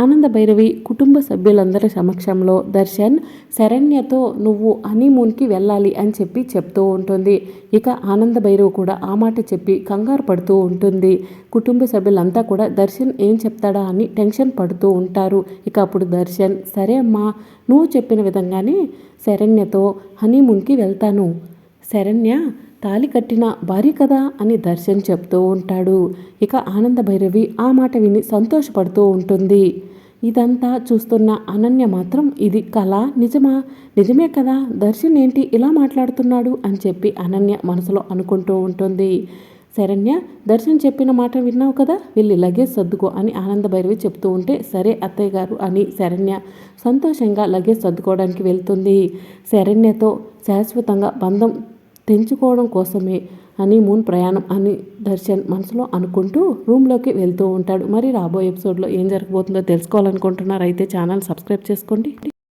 ఆనంద భైరవి కుటుంబ సభ్యులందరి సమక్షంలో దర్శన్ శరణ్యతో నువ్వు హనీమూన్కి వెళ్ళాలి అని చెప్పి చెప్తూ ఉంటుంది. ఇక ఆనంద భైరవి కూడా ఆ మాట చెప్పి కంగారు పడుతూ ఉంటుంది. కుటుంబ సభ్యులంతా కూడా దర్శన్ ఏం చెప్తాడా అని టెన్షన్ పడుతూ ఉంటారు. ఇక అప్పుడు దర్శన్ సరే అమ్మా నువ్వు చెప్పిన విధంగానే శరణ్యతో హనీమూన్కి వెళ్తాను. శరణ్య తాలి కట్టిన భార్య కదా అని దర్శన్ చెప్తూ ఉంటాడు. ఇక ఆనంద భైరవి ఆ మాట విని సంతోషపడుతూ ఉంటుంది. ఇదంతా చూస్తున్న అనన్య మాత్రం ఇది కళ నిజమా? నిజమే కదా? దర్శన్ ఏంటి ఇలా మాట్లాడుతున్నాడు అని చెప్పి అనన్య మనసులో అనుకుంటూ ఉంటుంది. శరణ్య దర్శన్ చెప్పిన మాట విన్నావు కదా? వెళ్ళి లగేజ్ సర్దుకో అని ఆనంద భైరవి చెప్తూ ఉంటే సరే అత్తయ్య గారు అని శరణ్య సంతోషంగా లగేజ్ సర్దుకోవడానికి వెళ్తుంది. శరణ్యతో శాశ్వతంగా బంధం తెంచుకోవడం కోసమే అని మూన్ ప్రయాణం అని దర్శన్ మనసులో అనుకుంటూ రూమ్లోకి వెళ్తూ ఉంటాడు. మరి రాబోయే ఎపిసోడ్లో ఏం జరగబోతుందో తెలుసుకోవాలనుకుంటున్నారు అయితే ఛానల్ సబ్స్క్రైబ్ చేసుకోండి.